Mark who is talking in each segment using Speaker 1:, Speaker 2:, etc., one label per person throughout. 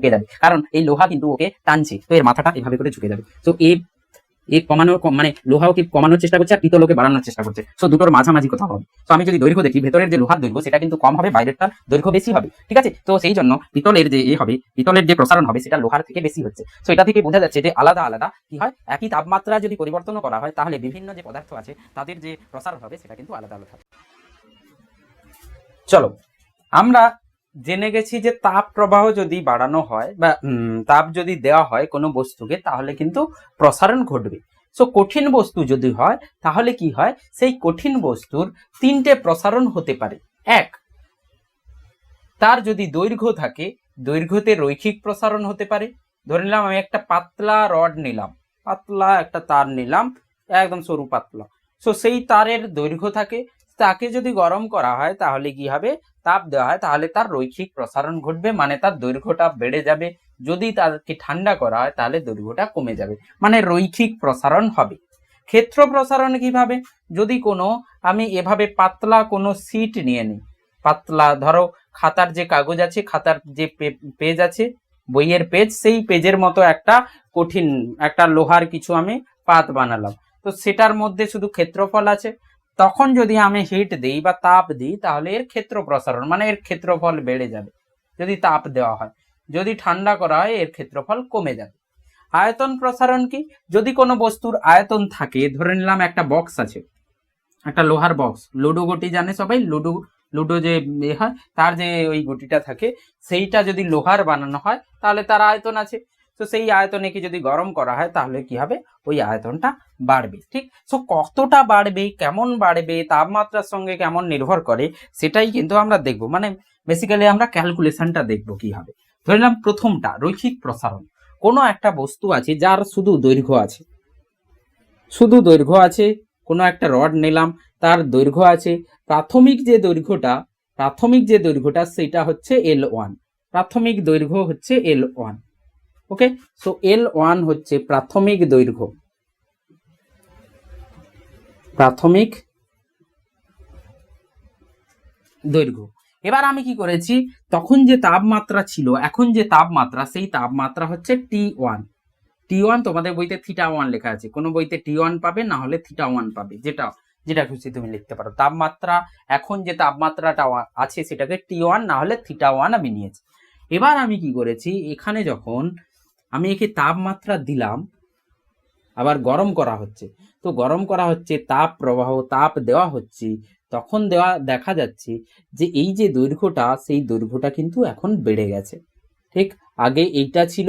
Speaker 1: ঢুকে যাবে কারণ এই লোহা কিন্তু ওকে টানছে। তো এর মাথাটা এভাবে করে ঝুঁকে যাবে তো এ এ কমানোর মানে লোহা ওকে কমানোর চেষ্টা করছে আর পিতল ওকে বাড়ানোর চেষ্টা করছে। তো দুটোর মাঝামাঝি কোথাও হবে। তো আমি যদি দৈর্ঘ্য দেখি, ভেতরের যে লোহার দৈর্ঘ্য, সেটা কিন্তু কম হবে, বাইরেরটা দৈর্ঘ্য বেশি হবে। ঠিক আছে? তো সেই জন্য পিতলের যে এ হবে, পিতলের যে প্রসারণ হবে, সেটা লোহার থেকে বেশি হচ্ছে। তো এটা থেকে বোঝা যাচ্ছে যে আলাদা আলাদা কি হয়? একই তাপমাত্রা যদি পরিবর্তন করা হয়, তাহলে বিভিন্ন যে পদার্থ আছে, তাদের যে প্রসারণ হবে, সেটা কিন্তু আলাদা আলাদা চলো, আমরা জেনে গেছি যে তাপ প্রবাহ যদি বাড়ানো হয় বা তাপ যদি দেওয়া হয় কোনো বস্তুকে, তাহলে কিন্তু প্রসারণ ঘটবে। সো কঠিন বস্তু যদি হয়, তাহলে কি হয়? সেই কঠিন বস্তুর তিনটে প্রসারণ হতে পারে। এক, তার যদি দৈর্ঘ্য থাকে, দৈর্ঘ্যতে রৈখিক প্রসারণ হতে পারে। ধরে নিলাম আমি একটা পাতলা রড নিলাম। পাতলা একটা তার নিলাম, একদম সরু পাতলা। সো সেই তারের দৈর্ঘ্য থাকে তাকে যদি গরম করা হয়, তাহলে কি হবে? তাপ দেওয়া হয়, তাহলে তার রৈখিক প্রসারণ ঘটবে মানে তার দৈর্ঘ্যটা বেড়ে যাবে। যদি তাকে ঠান্ডা করা হয়, তাহলে দৈর্ঘ্যটা কমে যাবে মানে রৈখিক প্রসারণ হবে। ক্ষেত্র প্রসারণ কীভাবে? যদি কোনো, আমি এভাবে পাতলা কোনো সিট নিয়ে নিই, পাতলা, ধরো খাতার যে কাগজ আছে, খাতার যে পেজ আছে, বইয়ের পেজ সেই পেজের মতো একটা কঠিন, একটা লোহার কিছু আমি পাত বানালাম। তো সেটার মধ্যে শুধু ক্ষেত্রফল আছে তখন যদি আমি হিট দিই বা তাপ দিই, তাহলে এর ক্ষেত্র প্রসারণ মানে এর ক্ষেত্রফল বেড়ে যাবে, যদি তাপ দেওয়া হয়। যদি ঠান্ডা করা হয়, এর ক্ষেত্রফল কমে যাবে। আয়তন প্রসারণ কি? যদি কোনো বস্তুর আয়তন থাকে, ধরে নিলাম একটা বক্স আছে, একটা লোহার বক্স লুডো গুটি জানে সবাই? লুডো লুডো যে হয়, তার যে ওই গুটিটা থাকে, সেইটা যদি লোহার বানানো হয়, তাহলে তার আয়তন আছে। তো সেই আয়তনে কি যদি গরম করা হয়, তাহলে কি হবে? ওই আয়তনটা বাড়বে, ঠিক? সো কতটা বাড়বে, কেমন বাড়বে, তাপমাত্রার সঙ্গে কেমন নির্ভর করে, সেটাই কিন্তু আমরা দেখব। মানে বেসিক্যালি আমরা ক্যালকুলেশনটা দেখব কি হবে। ধরে নিলাম প্রথমটা, রৈখিক প্রসারণ। কোনো একটা বস্তু আছে যার শুধু দৈর্ঘ্য আছে। শুধু দৈর্ঘ্য আছে, কোনো একটা রড নিলাম, তার দৈর্ঘ্য আছে। প্রাথমিক যে দৈর্ঘ্যটা, প্রাথমিক যে দৈর্ঘ্যটা, সেটা হচ্ছে এল ওয়ান প্রাথমিক দৈর্ঘ্য হচ্ছে L one okay so L one হচ্ছে প্রাথমিক দৈর্ঘ্য। প্রাথমিক দৈর্ঘ্য। এবার আমি কি করেছি? তখন যে তাপমাত্রা ছিল, এখন যে তাপমাত্রা, সেই তাপমাত্রা হচ্ছে টি ওয়ান টি ওয়ান তোমাদের বইতে থিটা ওয়ান লেখা আছে। কোনো বইতে টি ওয়ান পাবে, না হলে থিটা ওয়ান পাবে। যেটা যেটা খুশি তুমি লিখতে পারো। তাপমাত্রা, এখন যে তাপমাত্রাটা আছে সেটাকে টি ওয়ান না হলে থিটা ওয়ান আমি নিয়েছি। এবার আমি কি করেছি? এখানে যখন আমি একে তাপমাত্রা দিলাম, আবার গরম করা হচ্ছে। তো গরম করা হচ্ছে, তাপ প্রবাহ, তাপ দেওয়া হচ্ছে, তখন দেওয়া, দেখা যাচ্ছে যে এই যে দৈর্ঘ্যটা, সেই দৈর্ঘ্যটা কিন্তু এখন বেড়ে গেছে। ঠিক আগে এইটা ছিল,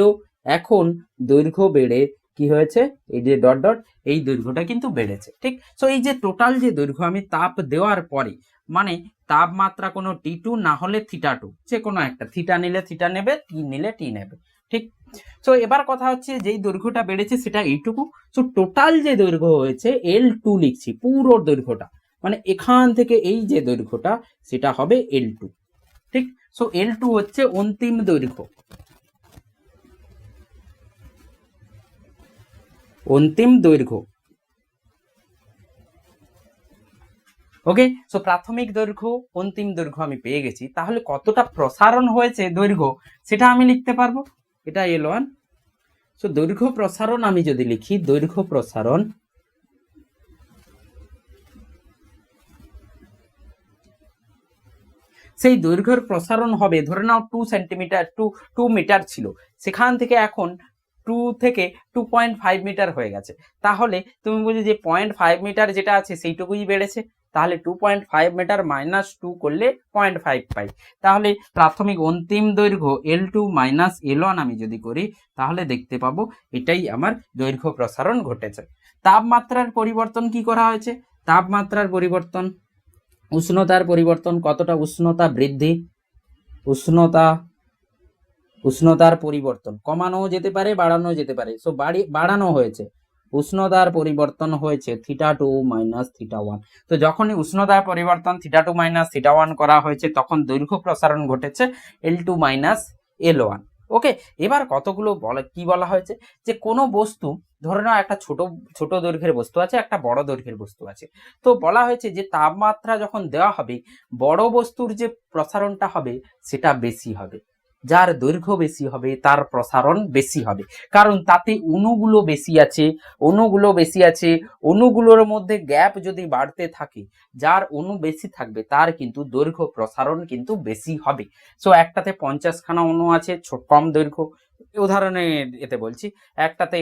Speaker 1: এখন দৈর্ঘ্য বেড়ে কি হয়েছে? এই যে ডট ডট, এই দৈর্ঘ্যটা কিন্তু বেড়েছে। ঠিক? সো এই যে টোটাল যে দৈর্ঘ্য, আমি তাপ দেওয়ার পরে মানে তাপমাত্রা কোনো টি টু না হলে থিটা টু যে কোনো একটা থিটা নিলে থিটা নেবে টি নিলে টি নেবে। ঠিক? সো এবার কথা হচ্ছে যেই দৈর্ঘ্যটা বেড়েছে সেটা এইটুকু। সো টোটাল যে দৈর্ঘ্য হয়েছে এল টু লিখছি, পুরো দৈর্ঘ্যটা। মানে এখান থেকে এই যে দৈর্ঘ্যটা, সেটা হবে এল টু ঠিক? সো এল টু হচ্ছে অন্তিম দৈর্ঘ্য। অন্তিম দৈর্ঘ্য। ওকে সো প্রাথমিক দৈর্ঘ্য, অন্তিম দৈর্ঘ্য আমি পেয়ে গেছি। তাহলে কতটা প্রসারণ হয়েছে দৈর্ঘ্য, সেটা আমি লিখতে পারব? এটা এল ওয়ান সো দৈর্ঘ্য প্রসারণ আমি যদি লিখি, দৈর্ঘ্য প্রসারণ, সেই দৈর্ঘ্যের প্রসারণ হবে, ধরে নাও two centimetre to two metre ছিল। সেখান থেকে এখন টু থেকে টু পয়েন্ট ফাইভ মিটার হয়ে গেছে। তাহলে তুমি বুঝি যে পয়েন্ট ফাইভ মিটার যেটা আছে, সেইটুকুই বেড়েছে। তাহলে two point five metre minus two করলে পয়েন্ট ফাইভ পাই। তাহলে প্রাথমিক অন্তিম দৈর্ঘ্য L two minus L one আমি যদি করি, তাহলে দেখতে পাবো এটাই আমার দৈর্ঘ্য প্রসারণ ঘটেছে। তাপমাত্রার পরিবর্তন কি করা হয়েছে? তাপমাত্রার পরিবর্তন, উষ্ণতার পরিবর্তন, কতটা উষ্ণতা বৃদ্ধি? উষ্ণতা, উষ্ণতার পরিবর্তন কমানো যেতে পারে বাড়ানো যেতে পারে। সো বাড়ি, বাড়ানো হয়েছে। উষ্ণতার পরিবর্তন হয়েছে theta two minus theta one তো যখনই উষ্ণতার পরিবর্তন theta two minus theta one করা হয়েছে, তখন দৈর্ঘ্য প্রসারণ ঘটেছে L two minus L one okay? এবার কতগুলো বলা, কি বলা হয়েছে? যে কোনো বস্তু, ধরে নাও একটা ছোট ছোট দৈর্ঘ্যের বস্তু আছে, একটা বড় দৈর্ঘ্যের বস্তু আছে। তো বলা হয়েছে যে তাপমাত্রা যখন দেওয়া হবে, বড় বস্তুর যে প্রসারণটা হবে, সেটা বেশি হবে। যার দৈর্ঘ্য বেশি হবে, তার প্রসারণ বেশি হবে। কারণ তাতে অণুগুলো বেশি আছে, অণুগুলো বেশি আছে, অণুগুলোর মধ্যে গ্যাপ যদি বাড়তে থাকে, যার অণু বেশি থাকবে, তার কিন্তু দৈর্ঘ্য প্রসারণ কিন্তু বেশি হবে। সো একটাতে পঞ্চাশখানা অণু আছে কম দৈর্ঘ্য উদাহরণে এতে বলছি, একটাতে,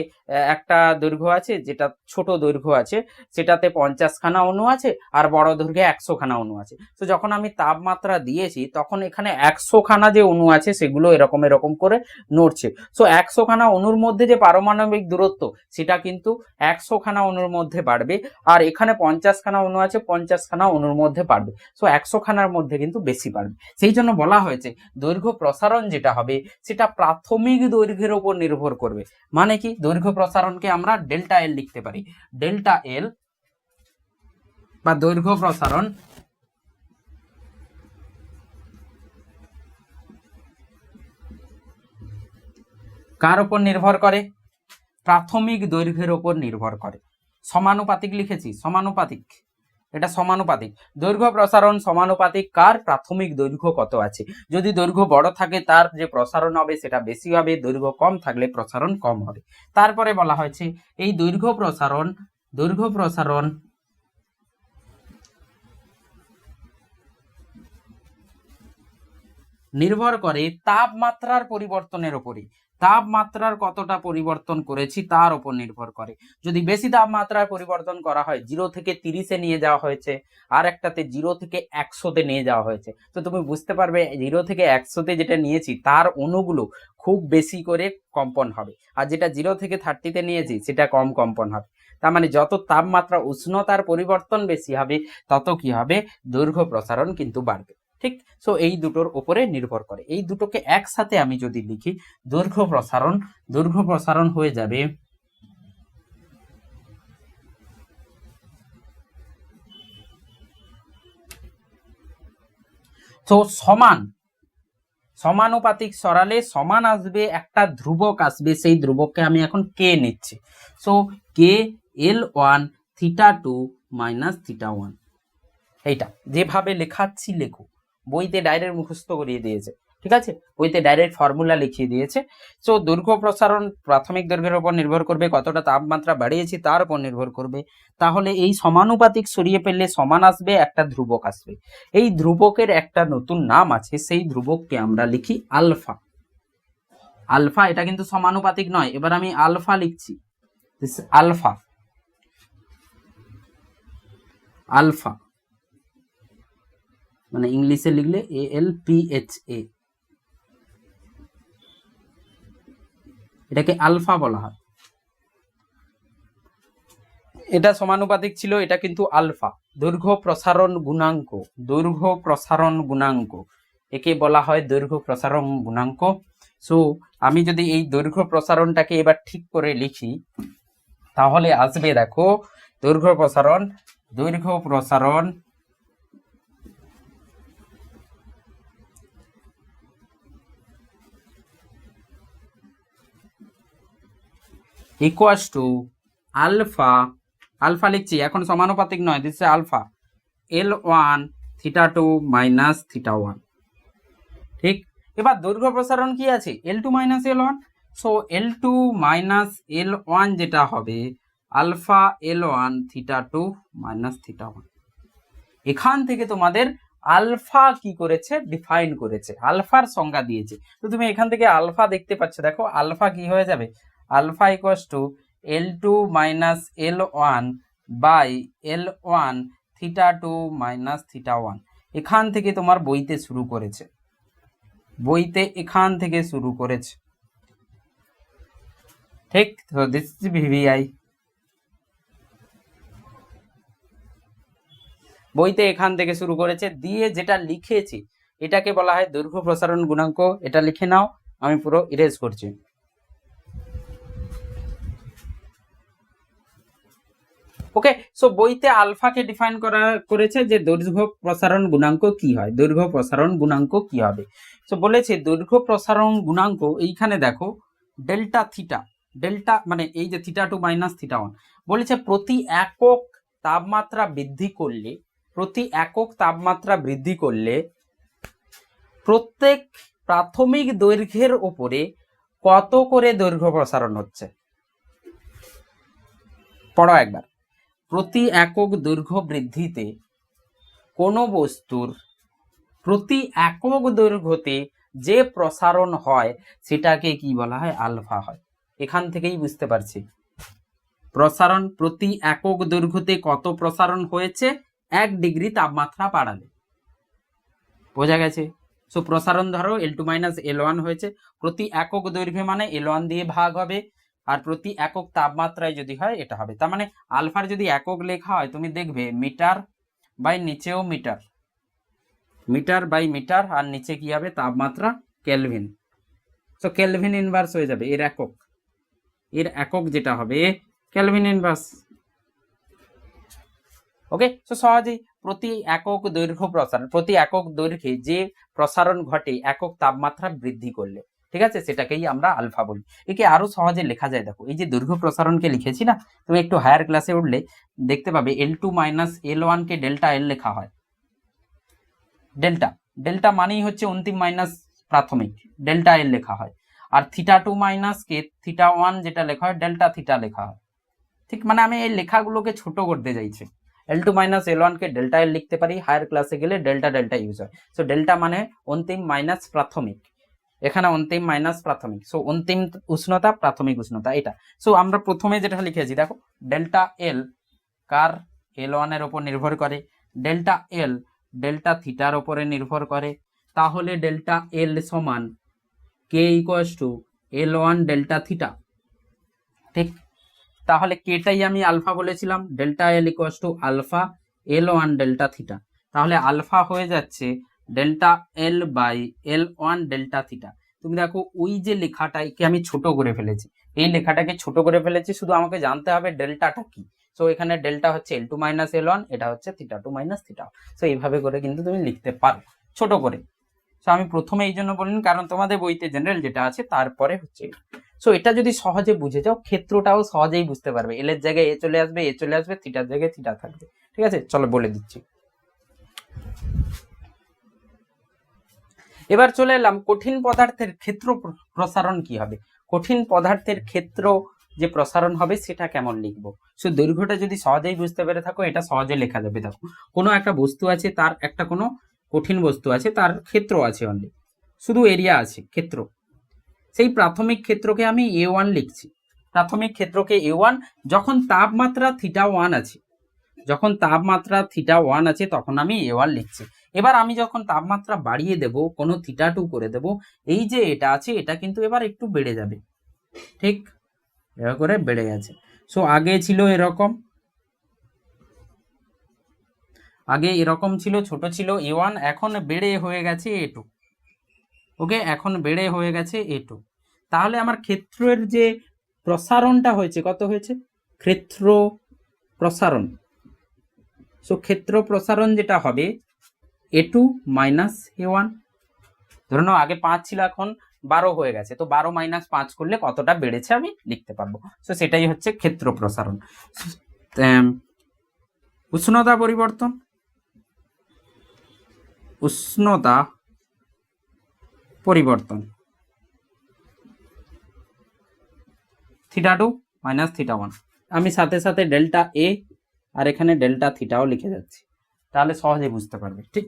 Speaker 1: একটা দৈর্ঘ্য আছে, যেটা ছোট দৈর্ঘ্য আছে, সেটাতে পঞ্চাশ খানা অণু আছে, আর বড় দৈর্ঘ্যে একশো খানা অণু আছে। তো যখন আমি তাপমাত্রা দিয়েছি, তখন এখানে একশো খানা যে অণু আছে, সেগুলো এরকম এরকম করে নড়ছে। সো একশো খানা অণুর মধ্যে যে পারমাণবিক দূরত্ব, সেটা কিন্তু একশো খানা অণুর মধ্যে বাড়বে, আর এখানে পঞ্চাশ খানা অণু আছে পঞ্চাশ খানা অণুর মধ্যে বাড়বে। সো একশো খানার মধ্যে কিন্তু বেশি বাড়বে। সেই জন্য বলা হয়েছে, দৈর্ঘ্য প্রসারণ যেটা হবে, সেটা প্রাথমিক দৈর্ঘ্যের উপর নির্ভর করবে। মানে কি? দৈর্ঘ্য প্রসারণকে আমরা ডেল্টা এল লিখতে পারি। ডেল্টা এল বা দৈর্ঘ্য প্রসারণ কার উপর নির্ভর করে? প্রাথমিক দৈর্ঘ্যের উপর নির্ভর করে। সমানুপাতিক লিখেছি, সমানুপাতিক। এটা সমানুপাতিক। দৈর্ঘ্য প্রসারণ সমানুপাতিক, কার প্রাথমিক দৈর্ঘ্য কত আছে? যদি দৈর্ঘ্য বড় থাকে, তার যে প্রসারণ হবে সেটা বেশি হবে, দৈর্ঘ্য কম থাকলে প্রসারণ কম হবে। তারপরে বলা হয়েছে, এই দৈর্ঘ্য প্রসারণ দৈর্ঘ্য প্রসারণ নির্ভর করে তাপমাত্রার পরিবর্তনের উপরই। তাপমাত্রার কতটা পরিবর্তন করেছি তার উপর নির্ভর করে। যদি বেশি তাপমাত্রার পরিবর্তন করা হয় জিরো থেকে তিরিশে নিয়ে যাওয়া হয়েছে, আর একটাতে জিরো থেকে একশোতে নিয়ে যাওয়া হয়েছে। তো তুমি বুঝতে পারবে জিরো থেকে একশোতে যেটা নিয়েছি, তার অণুগুলো খুব বেশি করে কম্পন হবে। আর যেটা জিরো থেকে থার্টিতে নিয়েছি, সেটা কম কম্পন হবে। তার মানে যত তাপমাত্রা উষ্ণতার পরিবর্তন বেশি হবে, তত কি হবে? দৈর্ঘ্য প্রসারণ কিন্তু বাড়বে। ঠিক? সো এই দুটোর উপরে নির্ভর করে। এই দুটোকে একসাথে আমি যদি লিখি, দৈর্ঘ্য প্রসারণ দৈর্ঘ্য প্রসারণ হয়ে যাবে তো সমান, সমানুপাতিক সরালে সমান আসবে একটা ধ্রুবক আসবে, সেই ধ্রুবককে আমি এখন কে নিচ্ছি। So K L one theta two minus theta one এইটা, যেভাবে লেখাচ্ছি, লেখো। বইতে ডাইরেক্ট মুখস্থ করিয়ে দিয়েছে। ঠিক আছে? বইতে ডাইরেক্ট ফর্মুলা লিখিয়ে দিয়েছে। সো দৈর্ঘ্য প্রসারণ প্রাথমিক দৈর্ঘ্যের উপর নির্ভর করবে, কতটা তাপমাত্রা বাড়িয়েছি তার উপর নির্ভর করবে। তাহলে এই সমানুপাতিক সরিয়ে ফেললে সমান আসবে, একটা ধ্রুবক আসবে। এই ধ্রুবকের একটা নতুন নাম আছে, সেই ধ্রুবককে আমরা লিখি আলফা। আলফা, এটা কিন্তু সমানুপাতিক নয়। এবার আমি আলফা লিখছি। আলফা আলফা মানে ইংলিশে লিখলে এ এল পি এইচ এ। এটাকে আলফা বলা হয়। এটা সমানুপাতিক ছিল, এটা কিন্তু আলফা। দৈর্ঘ্য প্রসারণ গুণাঙ্ক, দৈর্ঘ্য প্রসারণ গুণাঙ্ক। একে বলা হয় দৈর্ঘ্য প্রসারণ গুণাঙ্ক। সো আমি যদি এই দৈর্ঘ্য প্রসারণটাকে এবার ঠিক করে লিখি, তাহলে আসবে দেখো, দৈর্ঘ্য প্রসারণ দৈর্ঘ্য প্রসারণ ইকুয়াস টু আলফা আলফা লিখছি, এখন সমানুপাতিক নয় দিচ্ছে alpha L one theta two minus theta one ঠিক? এবার দৈর্ঘ্য প্রসারণ কি আছে? L two minus L one so L two minus L one যেটা হবে alpha L one theta two minus theta one এখান থেকে তোমাদের আলফা কি করেছে? ডিফাইন করেছে। আলফার সংজ্ঞা দিয়েছে। তো তুমি এখান থেকে আলফা দেখতে পাচ্ছ, দেখো আলফা কি হয়ে যাবে? Alpha equals to L two minus L one by L one theta two minus theta one. এখান থেকে তোমার বইতে শুরু করেছে। বইতে এখান থেকে শুরু করেছে। ঠিক তো দিস ইজ ভিভিআই বইতে এখান থেকে শুরু করেছে। দিয়ে যেটা লিখেছি, এটাকে বলা হয় দৈর্ঘ্য প্রসারণ গুণাঙ্ক। এটা লিখে নাও, আমি পুরো ইরেজ করছি। ওকে সো বইতে আলফাকে ডিফাইন করা করেছে যে দৈর্ঘ্য প্রসারণ গুণাঙ্ক কি হয়? দৈর্ঘ্য প্রসারণ গুণাঙ্ক কি হবে? সো বলেছে দৈর্ঘ্য প্রসারণ গুণাঙ্ক এইখানে দেখো ডেল্টা থিটা ডেল্টা মানে এই যে theta two minus theta one বলেছে প্রতি একক তাপমাত্রা বৃদ্ধি করলে, প্রতি একক তাপমাত্রা বৃদ্ধি করলে প্রত্যেক প্রাথমিক দৈর্ঘ্যের উপরে কত করে দৈর্ঘ্য প্রসারণ হচ্ছে? পড়ো একবার। প্রতি একক দৈর্ঘ্য বৃদ্ধিতে কোনো বস্তুর প্রতি একক দৈর্ঘ্যতে যে প্রসারণ হয়, সেটাকে কি বলা হয়? আলফা হয়। এখান থেকেই বুঝতে পারছি। প্রসারণ প্রতি একক দৈর্ঘ্যতে কত প্রসারণ হয়েছে? এক ডিগ্রি তাপমাত্রা বাড়ালে। বোঝা গেছে? সো প্রসারণ ধরো L two minus L one হয়েছে। প্রতি একক দৈর্ঘ্যে মানে এল ওয়ান দিয়ে ভাগ হবে। আর প্রতি একক তাপমাত্রায় যদি হয়, এটা হবে। তার মানে আলফার যদি একক লেখা হয়, তুমি দেখবে মিটার বাই নিচেও মিটার মিটার বাই মিটার, আর নিচে কি হবে? তাপমাত্রা কেলভিন। সো কেলভিন ইনভার্স হয়ে যাবে, এর একক। এর একক যেটা হবে, কেলভিন ইনভার্স ওকে তো সহজেই প্রতি একক দৈর্ঘ্য প্রসারণ, প্রতি একক দৈর্ঘ্যে যে প্রসারণ ঘটে, একক তাপমাত্রা বৃদ্ধি করলে। ঠিক আছে? সেটাকেই আমরা আলফা বলি। একে আরও সহজে লেখা যায়। দেখো, এই যে দৈর্ঘ্য প্রসারণকে লিখেছি না? তুমি একটু হায়ার ক্লাসে উঠলে দেখতে পাবে এল টু মাইনাস এল ওয়ানকে ডেল্টা এল লেখা হয়। ডেল্টা ডেল্টা মানেই হচ্ছে অন্তিম মাইনাস প্রাথমিক। ডেল্টা এল লেখা হয়। আর theta two minus K theta one যেটা লেখা হয় ডেল্টা থিটা লেখা হয়। ঠিক মানে আমি এই লেখাগুলোকে ছোট করতে চাইছি। এল টু মাইনাস এল ওয়ানকে ডেল্টা এল লিখতে পারি হায়ার ক্লাসে গেলে ডেল্টা ডেল্টা ইউজ হয়। সো ডেল্টা মানে অন্তিম মাইনাস প্রাথমিক। এখানে অন্তিম মাইনাস প্রাথমিক। সো অন্তিম উষ্ণতা, প্রাথমিক উষ্ণতা, এটা। সো আমরা প্রথমে যেটা লিখেছি, দেখো ডেল্টা এল কার এল ওয়ানের ওপর নির্ভর করে ডেল্টা এল ডেল্টা থিটার ওপরে নির্ভর করে, তাহলে ডেল্টা এল সমান K equals to L one delta theta ঠিক? তাহলে কেটাই আমি আলফা বলেছিলাম delta L equals to alpha L one delta theta তাহলে আলফা হয়ে যাচ্ছে delta L by L one delta theta তুমি দেখো, ওই যে লেখাটাকে আমি ছোট করে ফেলেছি। এই লেখাটাকে ছোট করে ফেলেছি, শুধু আমাকে জানতে হবে ডেল্টাটা কি। সো এখানে ডেল্টা হচ্ছে L two minus L one এটা হচ্ছে theta two minus theta so এইভাবে করে কিন্তু তুমি লিখতে পারো, ছোট করে। সো আমি প্রথমে এই জন্য বলিনি কারণ তোমাদের বইতে জেনারেল যেটা আছে, তারপরে হচ্ছে সো এটা যদি সহজে বুঝে যাও, ক্ষেত্রটাও সহজেই বুঝতে পারবে। এল এর জায়গায় এ চলে আসবে এ চলে আসবে থিটার জায়গায় থিটা থাকবে। ঠিক আছে? চলো বলে দিচ্ছি। এবার চলে এলাম কঠিন পদার্থের ক্ষেত্র প্র- প্রসারণ কি হবে? কঠিন পদার্থের ক্ষেত্র যে প্রসারণ হবে সেটা কেমন লিখব? সো দৈর্ঘ্যটা যদি সহজেই বুঝতে পেরে থাকো, এটা সহজে লেখা যাবে। দেখো, কোনো একটা বস্তু আছে, তার একটা কোনো কঠিন বস্তু আছে, তার ক্ষেত্র আছে অনলি শুধু এরিয়া আছে, ক্ষেত্র। সেই প্রাথমিক ক্ষেত্রকে আমি এ ওয়ান লিখছি। প্রাথমিক ক্ষেত্রকে এ ওয়ান যখন তাপমাত্রা থিটা ওয়ান আছে যখন তাপমাত্রা থিটা ওয়ান আছে, তখন আমি এ ওয়ান লিখছি। এবার আমি যখন তাপমাত্রা বাড়িয়ে দেব, কোনো থিটা টু করে দেব, এই যে এটা আছে, এটা কিন্তু এবার একটু বেড়ে যাবে। ঠিক? এভাবে করে বেড়ে গেছে। সো আগে ছিল এরকম। আগে এরকম ছিল, ছোট ছিল এ ওয়ান এখন বেড়ে হয়ে গেছে এ টু ওকে এখন বেড়ে হয়ে গেছে এ টু তাহলে আমার ক্ষেত্রের যে প্রসারণটা হয়েছে, কত হয়েছে? ক্ষেত্র প্রসারণ। সো ক্ষেত্র প্রসারণ যেটা হবে A two minus A one ধরে নাও আগে পাঁচ ছিল, এখন বারো হয়ে গেছে। তো বারো মাইনাস পাঁচ করলে কতটা বেড়েছে আমি লিখতে পারব। সো সেটাই হচ্ছে ক্ষেত্র প্রসারণ। উষ্ণতা পরিবর্তন। উষ্ণতা পরিবর্তন। Theta two minus theta one আমি সাথে সাথে ডেল্টা এ আর এখানে ডেল্টা থিটাও লিখে যাচ্ছি। তাহলে সহজে বুঝতে পারবে, ঠিক?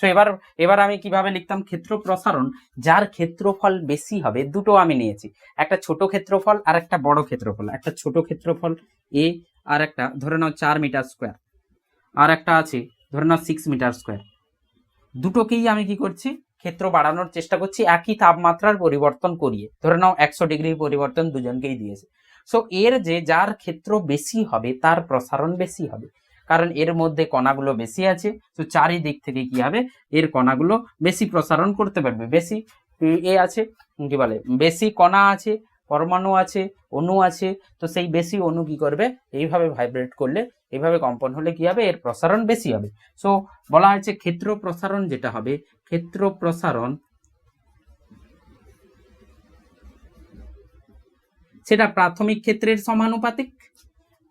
Speaker 1: তো এবার এবার আমি কীভাবে লিখতাম ক্ষেত্র প্রসারণ, যার ক্ষেত্রফল বেশি হবে, দুটো আমি নিয়েছি। একটা ছোট ক্ষেত্রফল আর একটা বড় ক্ষেত্রফল। একটা ছোট ক্ষেত্রফল এ আর একটা, ধরে নাও চার মিটার স্কোয়ার আর একটা আছে, ধরে নাও সিক্স মিটার স্কোয়ার দুটোকেই আমি কি করছি? ক্ষেত্র বাড়ানোর চেষ্টা করছি, একই তাপমাত্রার পরিবর্তন করিয়ে। ধরে নাও, একশো ডিগ্রির পরিবর্তন দুজনকেই দিয়েছে। সো এর যে যার ক্ষেত্র বেশি হবে, তার প্রসারণ বেশি হবে। কারণ এর মধ্যে কণাগুলো বেশি আছে, তো চারিদিক থেকে কি হবে? এর কণাগুলো বেশি প্রসারণ করতে পারবে। বেশি এ আছে, কি বলে? বেশি কণা আছে, পরমাণু আছে, অণু আছে, তো সেই বেশি অণু কি করবে? এইভাবে ভাইব্রেট করলে, এইভাবে কম্পন হলে কি হবে? এর প্রসারণ বেশি হবে। সো বলা হয়েছে ক্ষেত্র প্রসারণ যেটা হবে ক্ষেত্র প্রসারণ সেটা প্রাথমিক ক্ষেত্রের সমানুপাতিক,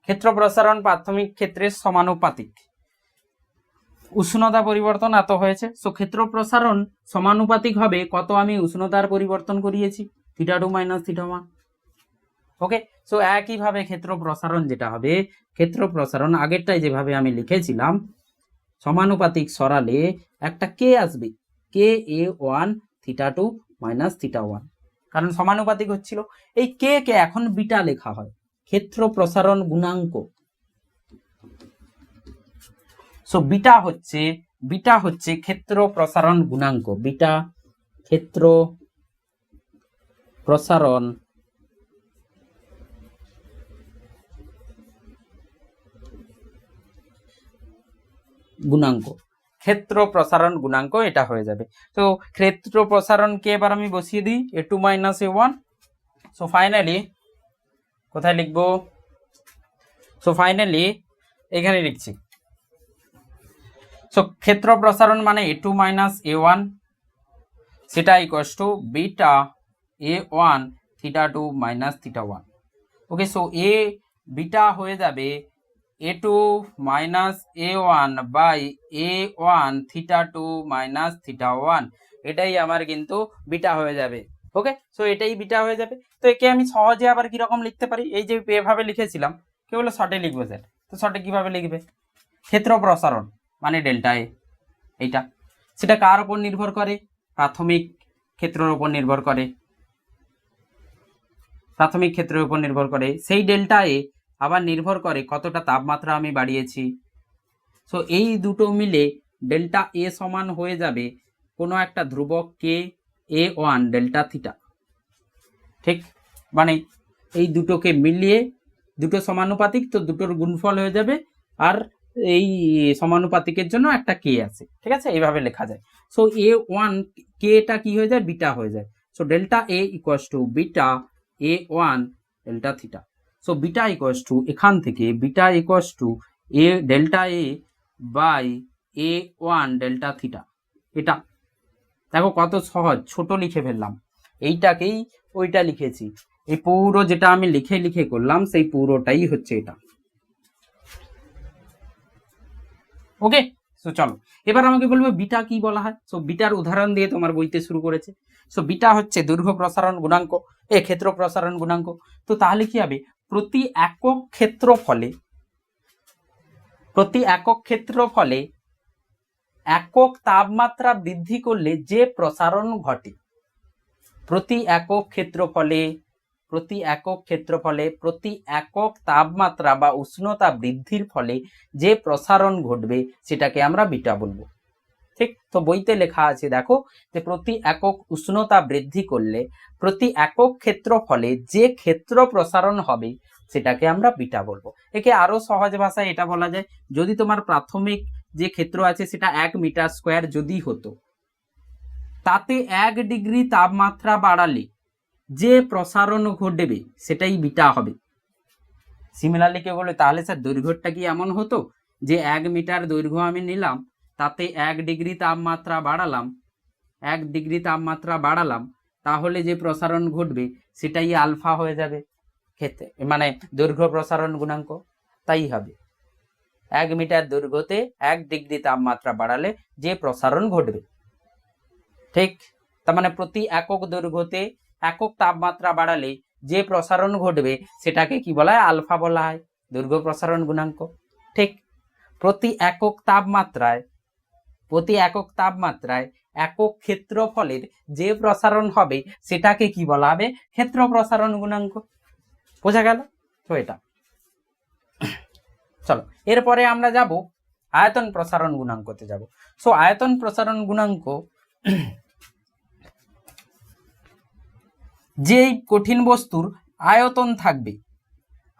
Speaker 1: ক্ষেত্র প্রসারণ প্রাথমিক ক্ষেত্রের সমানুপাতিক। উষ্ণতা পরিবর্তন এত হয়েছে সো ক্ষেত্র প্রসারণ সমানুপাতিক হবে কত আমি উষ্ণতার পরিবর্তন করিয়েছি theta two minus theta one okay so একইভাবে ক্ষেত্র প্রসারণ যেটা হবে, ক্ষেত্র প্রসারণ আগেরটাই যেভাবে আমি লিখেছিলাম, সমানুপাতিক সরালে একটা কে আসবে। K A one theta two minus theta one কারণ সমানুপাতিক হচ্ছিল। এই কে কে এখন বিটা লেখা হয়। ক্ষেত্র প্রসারণ গুণাঙ্ক। সো বিটা হচ্ছে বিটা হচ্ছে ক্ষেত্র প্রসারণ গুণাঙ্ক। বিটা ক্ষেত্র প্রসারণ গুণাঙ্ক। ক্ষেত্র প্রসারণ গুণাঙ্ক এটা হয়ে যাবে। তো ক্ষেত্র প্রসারণকে এবার আমি বসিয়ে দিই? A two minus A one so finally কোথায় লিখব? সো ফাইনালি এখানে লিখছি। সো ক্ষেত্র প্রসারণ মানে A two minus A one সেটা equals to beta A one theta two minus theta one okay so A beta হয়ে যাবে A two minus A one by A one theta two minus theta one এটাই আমার কিন্তু beta হয়ে যাবে। Okay so এটাই beta হয়ে যাবে। তো একে আমি সহজে আবার কীরকম লিখতে পারি? এই যে এভাবে লিখেছিলাম, কেউ বলে শর্টে লিখবে স্যার তো শর্টে কীভাবে লিখবে? ক্ষেত্র প্রসারণ মানে ডেল্টা এ এইটা। সেটা কার উপর নির্ভর করে? প্রাথমিক ক্ষেত্রের উপর নির্ভর করে। প্রাথমিক ক্ষেত্রের উপর নির্ভর করে। সেই ডেল্টা এ আবার নির্ভর করে কতটা তাপমাত্রা আমি বাড়িয়েছি। সো এই দুটো মিলে ডেল্টা এ সমান হয়ে যাবে কোনো একটা ধ্রুবক K A one delta theta. ঠিক? মানে এই দুটোকে মিলিয়ে দুটো সমানুপাতিক তো দুটোর গুণফল হয়ে যাবে আর এই সমানুপাতিকের জন্য একটা কে আছে। ঠিক আছে? এইভাবে লেখা যায়। সো এ ওয়ান কেটা কি হয়ে যায়? বিটা হয়ে যায়। So delta A equals to beta A one delta theta. So beta equals to এখান থেকে beta equals to A delta A by A one delta theta এটা। দেখো কত সহজ, ছোট লিখে ফেললাম। এইটাকেই ওইটা লিখেছি। এই পুরো যেটা আমি লিখে লিখে করলাম, সেই পুরোটাই হচ্ছে এটা। ওকে সো চলো। এবার আমাকে বলবে বিটা কি বলা হয়? সো বিটার উদাহরণ দিয়ে তোমার বইতে শুরু করেছে। সো বিটা হচ্ছে দৈর্ঘ্য প্রসারণ গুণাঙ্ক, এ ক্ষেত্র প্রসারণ গুণাঙ্ক। তো তাহলে কি হবে? প্রতি একক ক্ষেত্রফলে, প্রতি একক ক্ষেত্রফলে একক তাপমাত্রা বৃদ্ধি করলে যে প্রসারণ ঘটে, প্রতি একক ক্ষেত্রফলে, প্রতি একক ক্ষেত্রফলে, প্রতি একক তাপমাত্রা বা উষ্ণতা বৃদ্ধির ফলে যে প্রসারণ ঘটবে, সেটাকে আমরা বিটা বলব। ঠিক? তো বইতে লেখা আছে, দেখো, যে প্রতি একক উষ্ণতা বৃদ্ধি করলে প্রতি একক ক্ষেত্রফলে যে ক্ষেত্র প্রসারণ হবে, সেটাকে আমরা বিটা বলব। একে আরও সহজ ভাষায় এটা বলা যায়, যদি তোমার প্রাথমিক যে ক্ষেত্র আছে সেটা এক মিটার স্কোয়ার যদি হতো, তাতে এক ডিগ্রি তাপমাত্রা বাড়ালে যে প্রসারণ ঘটবে, সেটাই বিটা হবে। সিমিলারলি কেউ বলে, তাহলে স্যার দৈর্ঘ্যটা কি এমন হতো যে এক মিটার দৈর্ঘ্য আমি নিলাম তাতে এক ডিগ্রি তাপমাত্রা বাড়ালাম, এক ডিগ্রি তাপমাত্রা বাড়ালাম, তাহলে যে প্রসারণ ঘটবে সেটাই আলফা হয়ে যাবে ক্ষেত্রে মানে দৈর্ঘ্য প্রসারণ গুণাঙ্ক, তাই হবে। এক মিটার দৈর্ঘ্যতে এক ডিগ্রি তাপমাত্রা বাড়ালে যে প্রসারণ ঘটবে, ঠিক? তার মানে প্রতি একক দৈর্ঘ্যতে একক তাপমাত্রা বাড়ালে যে প্রসারণ ঘটবে সেটাকে কি বলা হয়? আলফা বলা হয়, দৈর্ঘ্য প্রসারণ গুণাঙ্ক, ঠিক? প্রতি একক তাপমাত্রায় প্রতি একক তাপমাত্রায় একক ক্ষেত্রফলের যে প্রসারণ হবে, সেটাকে কি বলা হবে? ক্ষেত্র প্রসারণ গুণাঙ্ক। বোঝা গেল? তো এটা। চলো, এরপরে আমরা যাব আয়তন প্রসারণ গুণাঙ্কতে যাব। সো আয়তন প্রসারণ গুণাঙ্ক যেই কঠিন বস্তুর আয়তন থাকবে,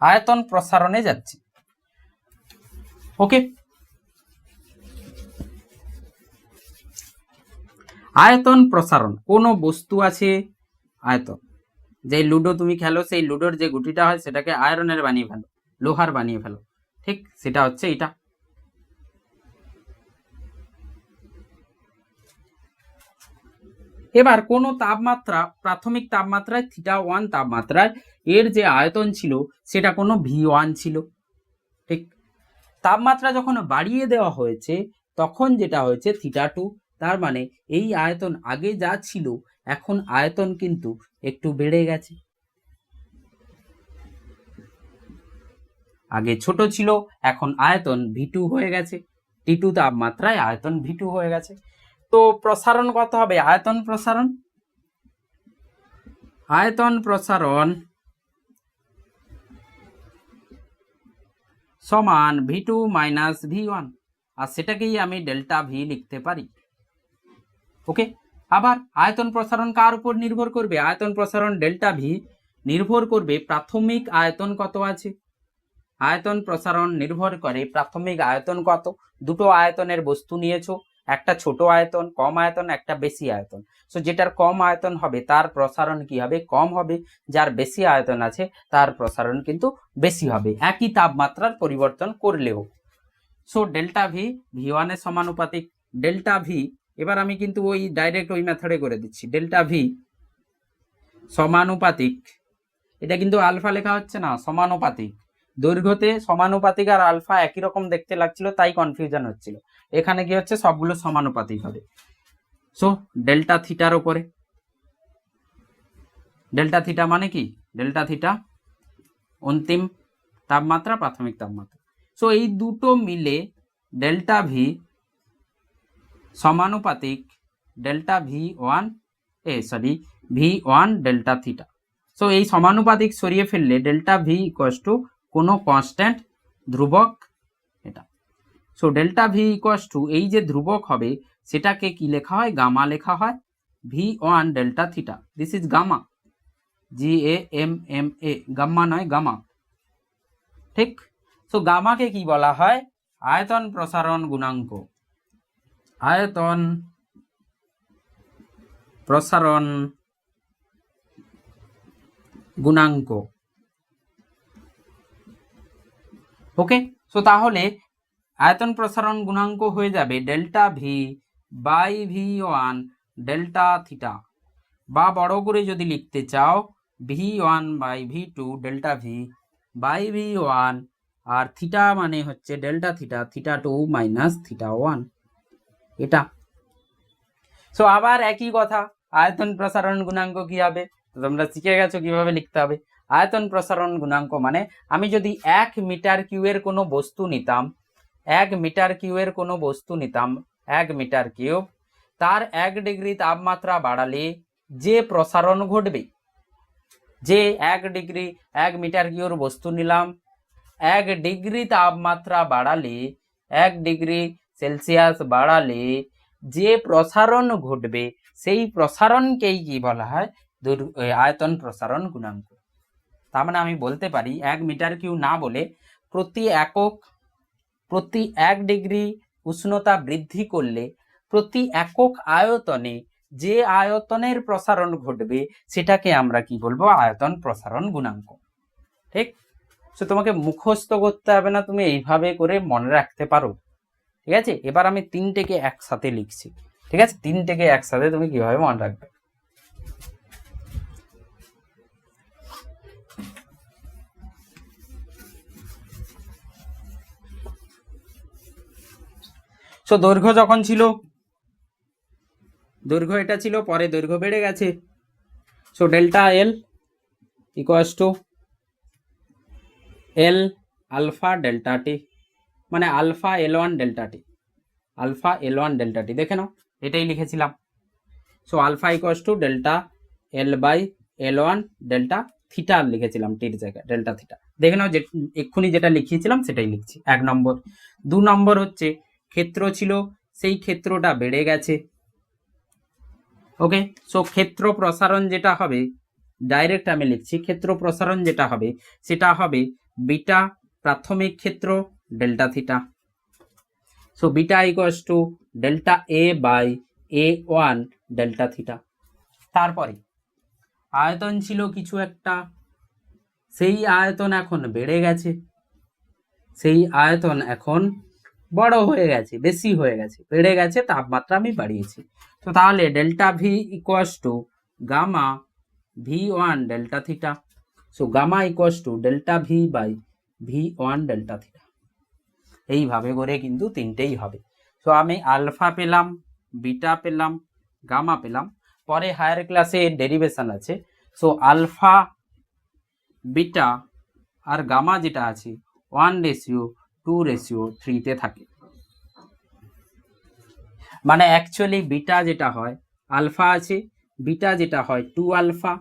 Speaker 1: আয়তন প্রসারণে যাচ্ছে। ওকে আয়তন প্রসারণ, কোনো বস্তু আছে? আয়তন। যে লুডো তুমি খেলো, সেই লুডোর যে গুটিটা হয়, সেটাকে আয়রনের বানিয়ে ফেলো, লোহার বানিয়ে ফেলো। ঠিক সেটা হচ্ছে এটা। এবার কোনো তাপমাত্রা, প্রাথমিক তাপমাত্রায় থিটা ওয়ান তাপমাত্রায় এর যে আয়তন ছিল, সেটা কোনো ভি ওয়ান ছিল। ঠিক? তাপমাত্রা যখন বাড়িয়ে দেওয়া হয়েছে, তখন যেটা হয়েছে থিটা টু তার মানে এই আয়তন আগে যা ছিল, এখন আয়তন কিন্তু একটু বেড়ে গেছে। আগে ছোট ছিল, এখন আয়তন ভিটু হয়ে গেছে। টি টু তাপমাত্রায় আয়তন ভিটু হয়ে গেছে। তো প্রসারণ কত হবে? আয়তন প্রসারণ? আয়তন প্রসারণ সমান V two minus V one আর সেটাকেই আমি ডেল্টা ভি লিখতে পারি। ওকে আবার আয়তন প্রসারণ কার উপর নির্ভর করবে? আয়তন প্রসারণ ডেল্টা ভি নির্ভর করবে প্রাথমিক আয়তন কত আছে? আয়তন প্রসারণ নির্ভর করে প্রাথমিক আয়তন কত? দুটো আয়তনের বস্তু নিয়েছো, একটা ছোট আয়তন, কম আয়তন, একটা বেশি আয়তন। সো যেটার কম আয়তন হবে, তার প্রসারণ কি হবে? কম হবে। যার বেশি আয়তন আছে, তার প্রসারণ কিন্তু বেশি হবে। একই তাপমাত্রার পরিবর্তন করলেও। সো ডেল্টা ভি ভি ওয়ানের সমানুপাতিক। ডেল্টা ভি এবার আমি কিন্তু ওই ডাইরেক্ট ওই মেথডে করে দিচ্ছি। ডেল্টা ভি সমানুপাতিক। এটা কিন্তু আলফা লেখা হচ্ছে না, সমানুপাতিক। দৈর্ঘ্যতে সমানুপাতিক আর আলফা একই রকম দেখতে লাগছিল, তাই কনফিউশন হচ্ছিল। এখানে কি হচ্ছে? সবগুলো সমানুপাতিক হবে। সো ডেল্টা থিটার উপরে। ডেল্টা থিটা মানে কি? ডেল্টা থিটা অন্তিম তাপমাত্রা, প্রাথমিক তাপমাত্রা। সো এই দুটো মিলে ডেল্টা ভি সমানুপাতিক delta V one, uh sorry V one delta theta. So এই সমানুপাতিক সরিয়ে ফেললে ডেল্টা ভি ইকোয়াস টু কোনো কনস্ট্যান্ট ধ্রুবক এটা। So delta V equals to এই যে ধ্রুবক হবে, সেটাকে কি লেখা হয়? গামা লেখা হয়। V one delta theta. This is gamma G A M M A gamma নয়, গামা। ঠিক? সো গামাকে কি বলা হয়? আয়তন প্রসারণ গুণাঙ্ক। আয়তন, প্রসারণ, গুণাঙ্ক। ওকে সো তাহলে আয়তন, প্রসারণ, গুণাঙ্ক হয়ে যাবে delta V by V one delta theta. বা বড় করে যদি লিখতে চাও V one by V two delta V by V one R theta মানে হচ্ছে delta theta theta two minus theta one এটা। সো আবার একই কথা, আয়তন প্রসারণ গুণাঙ্ক কি হবে? তো তোমরা শিখে গেছো কীভাবে লিখতে হবে। আয়তন প্রসারণ গুণাঙ্ক মানে আমি যদি এক মিটার কিউয়ের কোনো বস্তু নিতাম, এক মিটার কিউয়ের কোনো বস্তু নিতাম, এক মিটার কিউব, তার এক ডিগ্রি তাপমাত্রা বাড়ালে যে প্রসারণ ঘটবে, যে এক ডিগ্রি, এক মিটার কিউর বস্তু নিলাম, এক ডিগ্রি তাপমাত্রা বাড়ালে এক ডিগ্রি সেলসিয়াস বাড়ালে যে প্রসারণ ঘটবে, সেই প্রসারণকেই কি বলা হয়? দূর- আয়তন প্রসারণ গুণাঙ্ক। তার মানে আমি বলতে পারি, এক মিটার কিউ না বলে প্রতি একক, প্রতি এক ডিগ্রি উষ্ণতা বৃদ্ধি করলে প্রতি একক আয়তনে যে আয়তনের প্রসারণ ঘটবে, সেটাকে আমরা কি বলব? আয়তন প্রসারণ গুণাঙ্ক। ঠিক? সো তোমাকে মুখস্থ করতে হবে না, তুমি এইভাবে করে মনে রাখতে পারো। ঠিক আছে? এবার আমি তিনটেকে একসাথে লিখছি। ঠিক আছে? তিনটেকে একসাথে তুমি কীভাবে মনে রাখবে? সো দৈর্ঘ্য যখন ছিল, দৈর্ঘ্য এটা ছিল, পরে দৈর্ঘ্য বেড়ে গেছে। So delta L equals to L alpha delta T মানে alpha L one delta T. Alpha L one delta T. দেখে নাও, এটাই লিখেছিলাম। So alpha equals to delta L by L one delta theta লিখেছিলাম, টির জায়গায়, ডেল্টা থিটা। দেখে নাও যে, এক্ষুনি যেটা লিখিয়েছিলাম, সেটাই লিখছি। এক নম্বর। দু নম্বর হচ্ছে, ক্ষেত্র ছিল, সেই ক্ষেত্রটা বেড়ে গেছে। ওকে সো ক্ষেত্র প্রসারণ যেটা হবে ডাইরেক্ট আমি লিখছি, ক্ষেত্র প্রসারণ যেটা হবে, সেটা হবে বিটা প্রাথমিক ক্ষেত্র theta so beta equals to delta A by A one delta theta তারপরে, আয়তন ছিল কিছু একটা। সেই আয়তন এখন বেড়ে গেছে। সেই আয়তন এখন বড় হয়ে গেছে, বেশি হয়ে গেছে। বেড়ে গেছে, তাপমাত্রা আমি বাড়িয়েছি। তো তাহলে delta V equals to gamma V one delta theta so gamma equals to delta V by V one delta theta এইভাবে করে কিন্তু তিনটেই হবে। তো আমি আলফা পেলাম বিটা পেলাম গামা পেলাম। পরে হায়ার ক্লাসে ডেরিভেশন আছে। সো আলফা বিটা আর গামা যেটা আছে ওয়ান রেশিও টু রেশিও থ্রিতে থাকে। মানে অ্যাকচুয়ালি বিটা যেটা হয় আলফা আছে বিটা যেটা হয় টু আলফা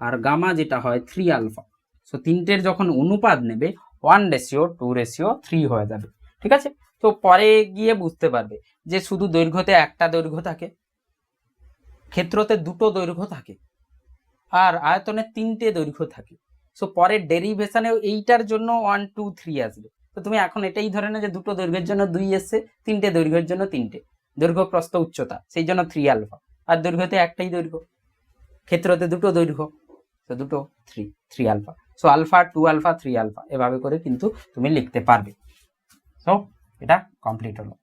Speaker 1: আর গামা যেটা হয় থ্রি আলফা সো তিনটের যখন অনুপাত নেবে one ratio two ratio three হয়ে যাবে। ঠিক আছে? তো পরে গিয়ে বুঝতে পারবে যে শুধু দৈর্ঘ্যতে একটা দৈর্ঘ্য থাকে, ক্ষেত্রতে দুটো দৈর্ঘ্য থাকে, আর আয়তনে তিনটে দৈর্ঘ্য থাকে। সো পরের ডেরিভেশনেও এইটার জন্য ওয়ান টু থ্রি আসবে। তো তুমি এখন এটাই ধরে না যে দুটো দৈর্ঘ্যের জন্য দুই এসছে, তিনটে দৈর্ঘ্যের জন্য তিনটে। দৈর্ঘ্য প্রস্থ উচ্চতা, সেই জন্য থ্রি আলফা আর দৈর্ঘ্যতে একটাই দৈর্ঘ্য, ক্ষেত্রতে দুটো দৈর্ঘ্য, তো দুটো three three alpha so alpha two alpha three alpha এভাবে করে কিন্তু তুমি লিখতে পারবে। সো এটা কমপ্লিট হলো।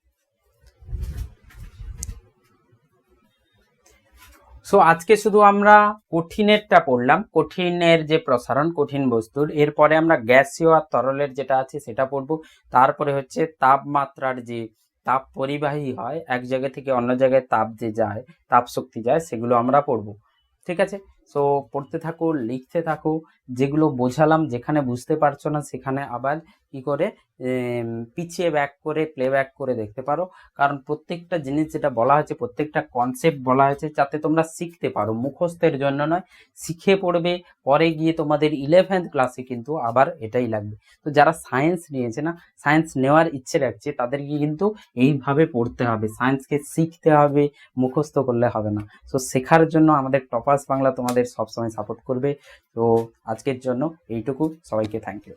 Speaker 1: সো আজকে শুধু আমরা কঠিনেরটা পড়লাম, কঠিনের যে প্রসারণ, কঠিন বস্তুর, এরপরে আমরা গ্যাসীয় আর তরলের যেটা আছে সেটা পড়ব। তারপরে হচ্ছে তাপমাত্রার যে তাপ পরিবাহী হয়, এক জায়গা থেকে অন্য জায়গায় তাপ যে যায় তাপ শক্তি যায়, সেগুলো আমরা পড়ব। ঠিক আছে? সো পড়তে থাকো, লিখতে থাকো যেগুলো বোঝালাম, যেখানে বুঝতে পারছ না, সেখানে আবার কি করে পিছিয়ে ব্যাক করে প্লে ব্যাক করে দেখতে পারো। কারণ প্রত্যেকটা জিনিস যেটা বলা হয়েছে, প্রত্যেকটা কনসেপ্ট বলা হয়েছে, যাতে তোমরা শিখতে পারো। মুখস্থের জন্য নয়, শিখে পড়বে, পরে গিয়ে তোমাদের ইলেভেন্থ ক্লাসে কিন্তু আবার এটাই লাগবে। তো যারা সায়েন্স নিয়েছে না সায়েন্স নেওয়ার ইচ্ছে রাখছে, তাদেরকে কিন্তু এইভাবে পড়তে হবে। সায়েন্সকে শিখতে হবে, মুখস্থ করলে হবে না। তো শেখার জন্য আমাদের টপাস বাংলা তোমাদের সবসময় সাপোর্ট করবে। তো আজকের জন্য এইটুকু। সবাইকে থ্যাংক ইউ